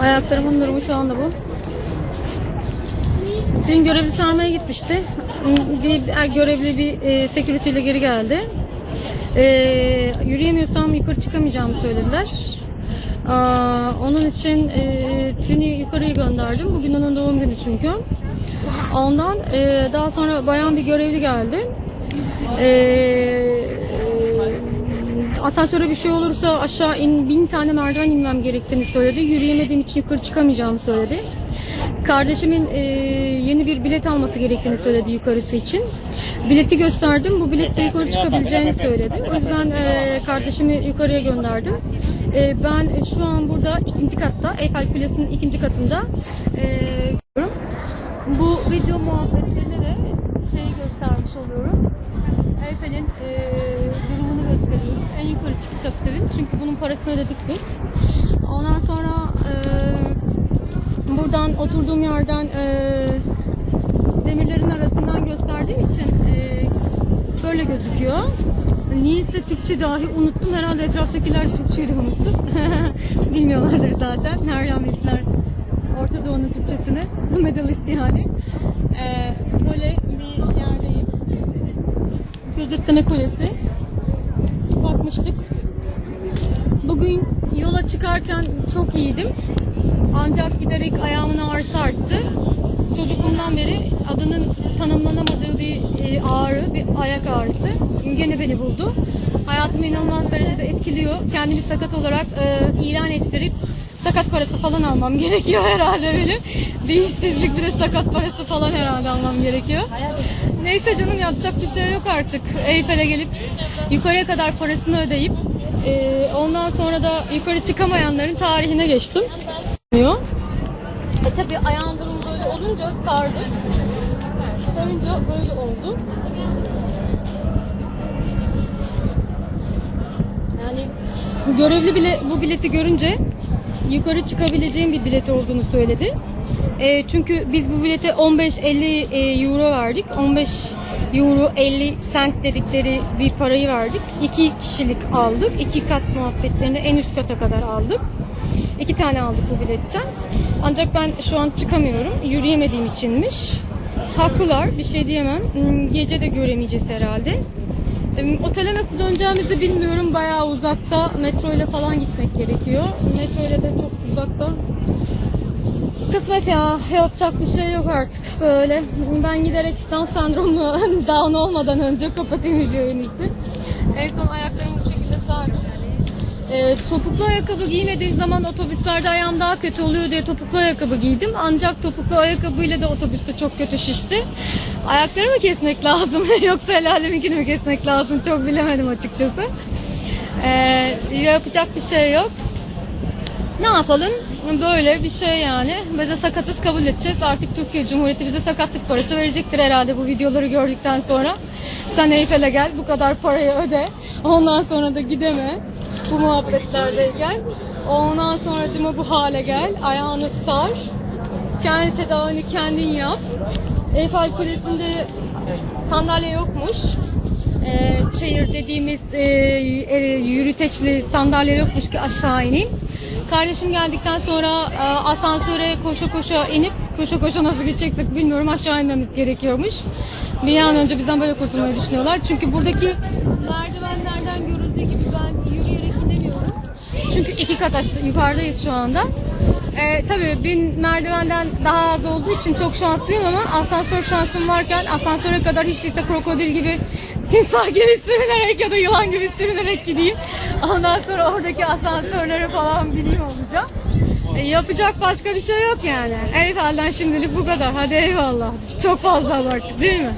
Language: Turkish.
Ayaklarımın durumu şu anda bu. Dün görevli çağırmaya gitmişti. Bir, görevli bir e, security ile geri geldi. E, yürüyemiyorsam yukarı çıkamayacağımı söylediler. Aa, onun için e, Trini yukarıya gönderdim. Bugün onun doğum günü çünkü. Ondan e, daha sonra bayan bir görevli geldi. E, asansöre bir şey olursa aşağı in, bin tane merdiven inmem gerektiğini söyledi. Yürüyemediğim için yukarı çıkamayacağımı söyledi. Kardeşimin e, yeni bir bilet alması gerektiğini söyledi yukarısı için. Bileti gösterdim. Bu biletle yukarı çıkabileceğini söyledi. O yüzden e, kardeşimi yukarıya gönderdim. E, ben şu an burada ikinci katta, Eiffel Kulesi'nin ikinci katında e, bu video muhabbetlerine de şeyi göstermiş oluyorum. Eiffel'in e. En yukarı çıkacak evin. Çünkü bunun parasını ödedik biz. Ondan sonra e, buradan oturduğum yerden e, demirlerin arasından gösterdiğim için e, böyle gözüküyor. Niyeyse Türkçe dahi unuttum. Herhalde etraftakiler Türkçeyi de unuttu. Bilmiyorlardır zaten. Nereden bilsinler Orta Doğu'nun Türkçesini. Medalist yani. Ee, böyle bir yerdeyim. Gözetleme kulesi. Bakmıştık. Bugün yola çıkarken çok iyiydim. Ancak giderek ayağımın ağrısı arttı. Çocukluğumdan beri adının tanımlanamadığı bir e, ağrı, bir ayak ağrısı gene beni buldu. Hayatımı inanılmaz derecede etkiliyor. Kendimi sakat olarak e, ilan ettirip sakat parası falan almam gerekiyor herhalde benim. Bir işsizlik bir de sakat parası falan herhalde almam gerekiyor. Neyse canım yapacak bir şey yok artık. Eyfel'e gelip yukarıya kadar parasını ödeyip e, ondan sonra da yukarı çıkamayanların tarihine geçtim. diyor. E tabi ayağın durumu böyle olunca sardı. Sarınca böyle oldu. Yani görevli bile bu bileti görünce yukarı çıkabileceğim bir bilet olduğunu söyledi. E, çünkü biz bu bilete 15-50 e, euro verdik. 15 euro 50 cent dedikleri bir parayı verdik. İki kişilik aldık. İki kat muhabbetlerini en üst kata kadar aldık. İki tane aldık bu biletten. Ancak ben şu an çıkamıyorum. Yürüyemediğim içinmiş. Haklılar. Bir şey diyemem. Hmm, Gece de göremeyeceğiz herhalde. Em, Otele nasıl döneceğimizi bilmiyorum. Bayağı uzakta. Metro ile falan gitmek gerekiyor. Metro ile de çok uzakta. Kısmet ya. Yapacak bir şey yok artık böyle. Ben giderek Down sendromlu down olmadan önce kapatayım videoyu en son ayaklarımı bu şekilde sardım. E, topuklu ayakkabı giymediğim zaman otobüslerde ayağım daha kötü oluyor diye topuklu ayakkabı giydim. Ancak topuklu ayakkabıyla da otobüste çok kötü şişti. Ayaklarımı kesmek lazım yoksa el alemikini mi kesmek lazım çok bilemedim açıkçası. E, yapacak bir şey yok. Ne yapalım? Böyle bir şey yani. Bize sakatız kabul edeceğiz. Artık Türkiye Cumhuriyeti bize sakatlık parası verecektir herhalde bu videoları gördükten sonra. Sen Eyfel'e gel bu kadar parayı öde. Ondan sonra da gideme. Bu muhabbetlerdeyken. Ondan sonracıma bu hale gel. Ayağını sar. Kendi tedavini kendin yap. Eyfel Kulesi'nde sandalye yokmuş e, çayır dediğimiz e, e, yürüteçli sandalye yokmuş ki aşağı ineyim. Kardeşim geldikten sonra e, asansöre koşa koşa inip koşa koşa nasıl gideceksek bilmiyorum aşağı inmemiz gerekiyormuş. Bir an önce bizden böyle kurtulmayı düşünüyorlar. Çünkü buradaki merdivenlerden görüldüğü gibi ben yürüyerek inemiyorum. Çünkü iki kat aşağı, yukarıdayız şu anda. Ee, tabii bin merdivenden daha az olduğu için çok şanslıyım ama asansör şansım varken asansöre kadar hiç değilse krokodil gibi timsah gibi sürünerek ya da yılan gibi sürünerek gideyim. Ondan sonra oradaki asansörlere falan bineyim olacağım. E, yapacak başka bir şey yok yani. Eyfel'den şimdilik bu kadar. Hadi eyvallah. Çok fazla abarttık değil mi?